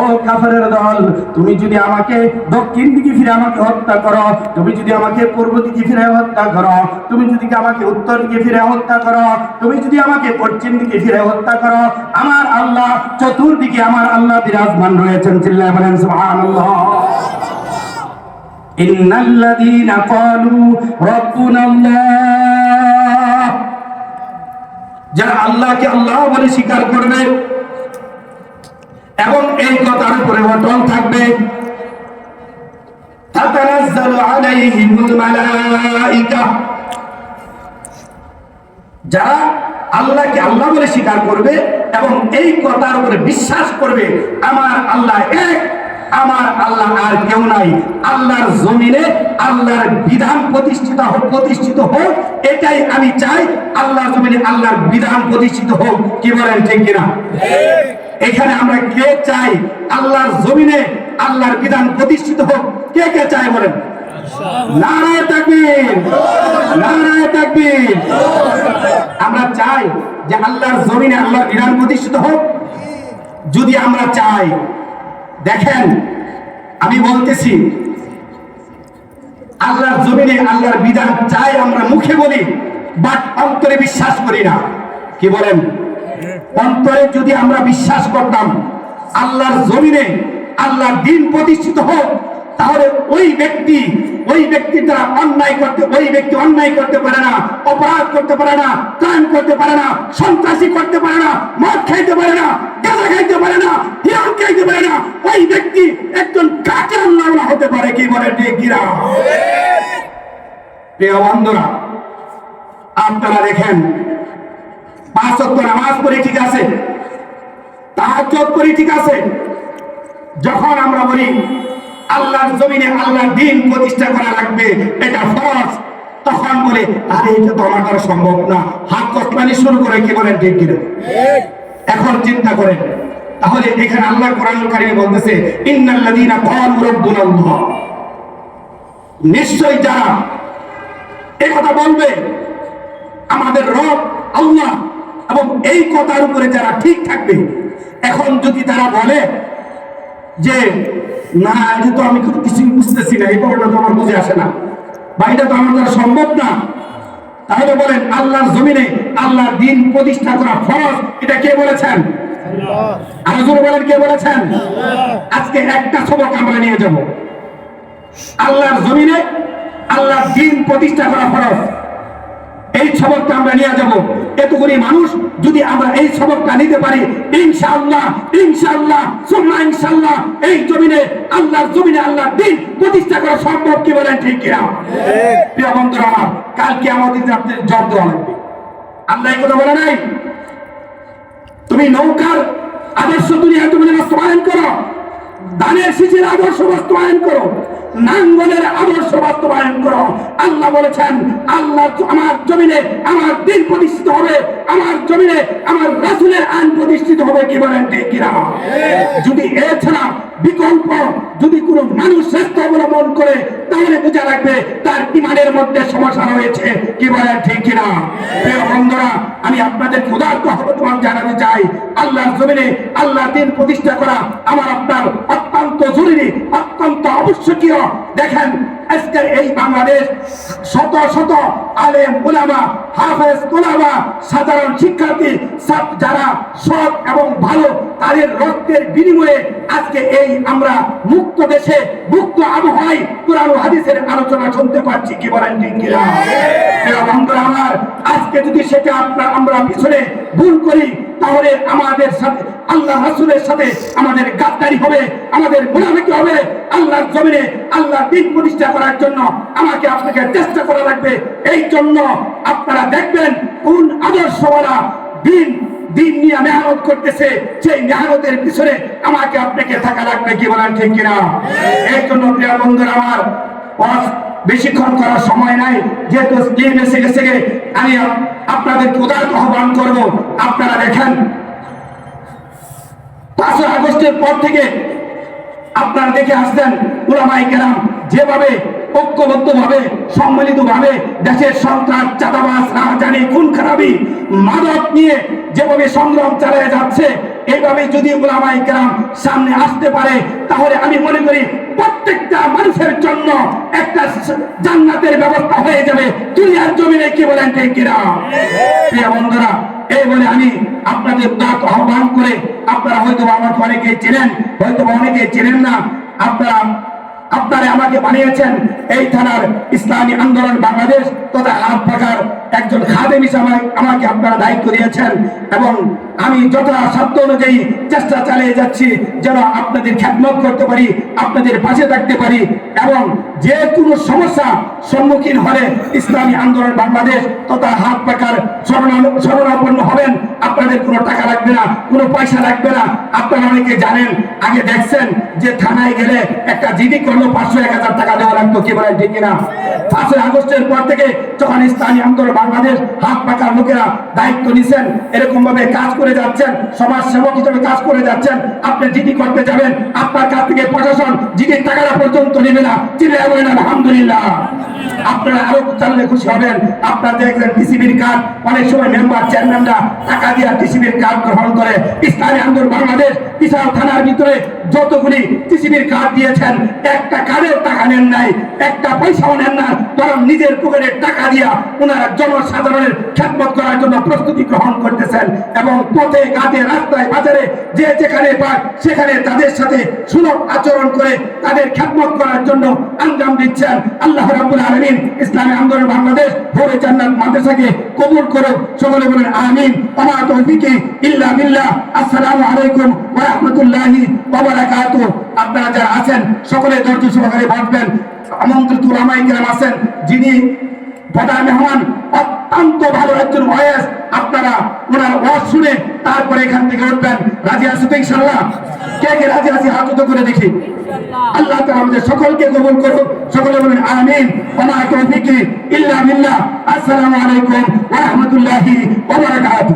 ও কাফেরের দল, তুমি যদি আমাকে দক্ষিণ দিকে ফিরে আমাকে হত্যা করো, তুমি যদি আমাকে পূর্ব দিকে ফিরে হত্যা করো, তুমি যদি আমাকে উত্তর দিকে ফিরে হত্যা করো, তুমি যদি আমাকে পশ্চিম দিকে ফিরে হত্যা করো, আমার আল্লাহ চতুর্দিকে আমার আল্লাহ বিরাজমান রয়েছেন বলেন যারা আল্লাহকে আল্লাহ বলে স্বীকার করবে এবং এই কথার অটল থাকবে। যারা আল্লাহকে আল্লাহ বলে স্বীকার করবে এবং এই কথার উপরে বিশ্বাস করবে, আমার আল্লাহ এক, আমার আল্লাহ আর কেউ নাই। আল্লাহর জমিনে আল্লাহর বিধান প্রতিষ্ঠিত হোক প্রতিষ্ঠিত হোক, এটাই আমি চাই। আল্লাহর জমিনে আল্লাহর বিধান প্রতিষ্ঠিত হোক। কি বলেন ঠিক কিনা? এখানে আমরা কে চাই? আল্লাহর জমিনে আল্লাহর বিধান প্রতিষ্ঠিত হোক। কে কে চাই বলেন? আমরা চাই যে আল্লাহর জমিনে আল্লাহর বিধান প্রতিষ্ঠিত হোক। যদি আমরা চাই, দেখেন, আমি বলতেছি, আল্লাহর জমিনে আল্লাহর বিধান চাই আমরা মুখে বলি, বাট অন্তরে বিশ্বাস করি না। কি বলেন? অন্তরে যদি আমরা বিশ্বাস করতাম আল্লাহর জমিনে আল্লাহর দিন প্রতিষ্ঠিত হোক তাহলে ওই ব্যক্তি ওই ব্যক্তির দ্বারা অন্যায় করতে ওই ব্যক্তি অন্যায় করতে পারে না অপরাধ করতে পারে না ক্রাইম করতে পারে না সন্ত্রাসী করতে পারে না মদ খাইতে পারে না গাঁজা খাইতে পারে না হিরণ খাইতে পারে না ওই ব্যক্তি একজন কাকে আল্লাহ হতে পারে কি বলে ঠিক। প্রিয় বন্ধুরা আপনারা দেখেন পাঁচ অক্ট নামাজ পড়ি, ঠিক আছে? তাহাজ্জুদ পড়ি ঠিক আছে? যখন আমরা বলি, আল্লাহর জমিনে আল্লাহর দিন প্রতিষ্ঠা করা লাগবে, এটা ফরজ, তখন বলে, আরে, এটা তো আমার দ্বারা সম্ভব না। হাত কসলানি শুরু করে কি বলেন, ঠিক কিনা? এখন চিন্তা করেন। তাহলে এখানে আল্লাহ কোরআন কারিমে বলতেছে, ইন্নাল্লাযীনা ক্বালু রাব্বুনাল্লাহ। নিশ্চয় যারা এই কথা বলবে, আমাদের রব আল্লাহ এবং এই কথার উপরে যারা ঠিক থাকবে এখন যদি তারা বলে যে না এটা তো আমি কোনো কিছুই বুঝতেছি না এই কথাটা তো আমার বুঝে আসে না বা এটা তো আমার দ্বারা সম্ভব না তাহলে বলেন আল্লাহর জমিনে আল্লাহর দিন প্রতিষ্ঠা করা ফরজ এটা কে বলেছেন? আরও জোরে বলেন কে বলেছেন? আজকে একটা সবক আমরা নিয়ে যাব। আল্লাহর জমিনে আল্লাহর দিন প্রতিষ্ঠা করা ফরজ। এই সবকটা আমরা নিয়ে যাব। এতগুলি মানুষ যদি আমরা এই সবকটা নিতে পারি ইনশাআল্লাহ ইনশাআল্লাহ সুম্মা ইনশাআল্লাহ এই জমিনে আল্লাহর জমিনে আল্লাহর দিন প্রতিষ্ঠা করা সম্ভব কি বলেন ঠিক কিনা? প্রিয় বন্ধুরা আমার কালকে আমাদের আপনাদের জব দেওয়া লাগবে। আল্লাহ কথা বলে নাই? তুমি নৌকার আদর্শ দুনিয়া তুমি বাস্তবায়ন করো ধানের শিশির আদর্শ বাস্তবায়ন করো, নাঙ্গলের আদর্শ বাস্তবায়ন করো। আল্লাহ বলেছেন, আল্লাহ আমার জমিনে আমার দিন প্রতিষ্ঠিত হবে, আমার জমিনে আমার রাসুলের আইন প্রতিষ্ঠিত হবে, কি বলেন ঠিক কিনা? যদি এছাড়া বিকল্প যদি কোনো মানুষ শ্রেষ্ঠ অবলম্বন করে, তাহলে বোঝা রাখবে তার ইমানের মধ্যে সমস্যা রয়েছে, কি বলেন ঠিক কিনা? বন্ধুরা, আমি আপনাদের ক্ষুধার্ত আহ্বান জানাতে চাই, আল্লাহর জমিনে আল্লাহ দিন প্রতিষ্ঠা করা আমার আপনার অত্যন্ত জরুরি অত্যন্ত আবশ্যকীয়। দেখেন আজকের এই বাংলাদেশ শত শত আলেম উলামা হাফেজ উলামা সাধারণ শিক্ষার্থী সব যারা সৎ এবং ভালো তাদের রক্তের বিনিময়ে আজকে এই আমরা মুক্ত দেশে মুক্ত আবহাওয়ায় কোরআন হাদিসের আলোচনা শুনতে পাচ্ছি। কি বলেন আমার আজকে যদি সেটা আপনার আমরা পিছনে ভুল করি তাহলে আমাদের সাথে, আল্লাহ রাসূলের সাথে আমাদের গাদ্দারি হবে, আমাদের মুনাফিকি হবে। আল্লাহর জমিনে আল্লাহর দিন প্রতিষ্ঠা করার জন্য আমাকে আপনাকে চেষ্টা করা লাগবে। এই জন্য আপনারা দেখবেন কোন আদর্শওয়ালা দিন দিন নিয়ে মেহনত করতেছে, সেই মেহনতের পিছনে আমাকে আপনাকে থাকা লাগবে, কি বলেন ঠিক কিনা? এই জন্য প্রিয় বন্ধুরা আমার বেশিক্ষণ করার সময় নাই। যেহেতু গেম এসে গেছে আমি আপ- আপনাদের উদার আহ্বান করব। আপনারা দেখেন, পাঁচই আগস্টের পর থেকে আপনারা দেখে আসছেন ওলামাই কেরাম যেভাবে ঐক্যবদ্ধভাবে, সম্মিলিতভাবে দেশের সন্ত্রাস চাঁদাবাস রাজানি খুন খারাপি মাদক নিয়ে যেভাবে সংগ্রাম চালিয়ে যাচ্ছে এইভাবে যদি ওলামাই কেরাম সামনে আসতে পারে, তাহলে আমি মনে করি প্রত্যেকটা মানুষের জন্য একটা জান্নাতের ব্যবস্থা হয়ে যাবে। দুনিয়ার জমিনে কি বলেন ঠিক প্রিয় বন্ধুরা, এই বলে আমি আপনাদের দাঁত আহ্বান করে আপনারা হয়তো আমাকে অনেকে চেনেন হয়তো অনেকে চেনেন না। আপনারা আপনারা আমাকে বানিয়েছেন এই থানার ইসলামী আন্দোলন বাংলাদেশ। তথা হাত পাকার একজন খাদেম হিসাবে আমাকে- আপনারা দায়িত্ব দিয়েছেন এবং আমি যথাসাধ্য অনুযায়ী চেষ্টা চালিয়ে যাচ্ছি যেন আপনাদের খ্যাতমত করতে পারি, আপনাদের পাশে থাকতে পারি এবং যে কোনো সমস্যা সম্মুখীন হলে ইসলামী আন্দোলন বাংলাদেশ তথা হাত পাকার শরণা- শরণাপন্ন হবেন। আপনাদের কোনো টাকা লাগবে না, কোনো পয়সা লাগবে না। আপনারা অনেকে জানেন, আগে দেখছেন যে থানায় গেলে একটা জিডি করল পাঁচশো, এক হাজার টাকা দেওয়া লাগতো, কি বলেন, ঠিক কিনা? পাঁচই আগস্টের পর থেকে যখন ইসলামী আন্দোলন বাংলাদেশ হাত পাকার লোকেরা দায়িত্ব নিছেন এরকম ভাবে কাজ করে যাচ্ছেন সমাজ সেবক হিসেবে কাজ করে যাচ্ছেন, আপনি জিডি করতে যাবেন, আপনার কাছ থেকে প্রশাসন জিডির টাকাটা পর্যন্ত নেবে না আলহামদুলিল্লাহ। আপনারা আরও জানলে খুশি হবেন। আপনার দেখবেন টিসিবির কার্ড অনেক সময় মেম্বার, চেয়ারম্যানরা টাকা দিয়ে টিসিবির কার্ড গ্রহণ করে। ইসলামী আন্দোলন বাংলাদেশ বিশাল থানার ভিতরে যতগুলি টিসিবির কার্ড দিয়েছেন, একটা কার্ডের টাকা নেন নাই, একটা পয়সাও নেন না বরং নিজের পকেটের টাকা দিয়া ওনারা জনসাধারণের খ্যাতমত করার জন্য প্রস্তুতি গ্রহণ করতেছেন এবং পথে, ঘাটে, রাস্তায়, বাজারে যে যেখানে পায় সেখানে তাদের সাথে সুলভ আচরণ করে তাদের খ্যাতমত করার জন্য আঞ্জাম দিচ্ছেন। আল্লাহ রাব্বুল আলামিন ইসলামী আন্দোলন বাংলাদেশ ভোরে জান্নাত মাদ্রাসাকে কবুল করুক। সকলে বলেন আমিন। ওমা তৌফিকি ইল্লা বিল্লাহ। আসসালামু আলাইকুম ওয়া রাহমাতুল্লাহি ওয়া বারাকাতুহু। আপনারা যারা আছেন, সকলে ধৈর্য সহকারে বসবেন। আমন্ত্রিত ওলামাই কেরাম আছেন যিনি মেহমান অত্যন্ত ভালো একজন আপনারা ওনার ওয়াজ শুনে তারপরে এখান থেকে উঠবেন। রাজি তো ইনশাল্লাহ কে কে রাজি হাত করে দেখি। আল্লাহ তাআলা আমাদের সকলকে কবুল করুন সকলে বলেন আমিন। ওমা তৌফিকি ইল্লা বিল্লাহ। আসসালামু আলাইকুম ওয়া রাহমাতুল্লাহি ওয়া বারাকাতুহু।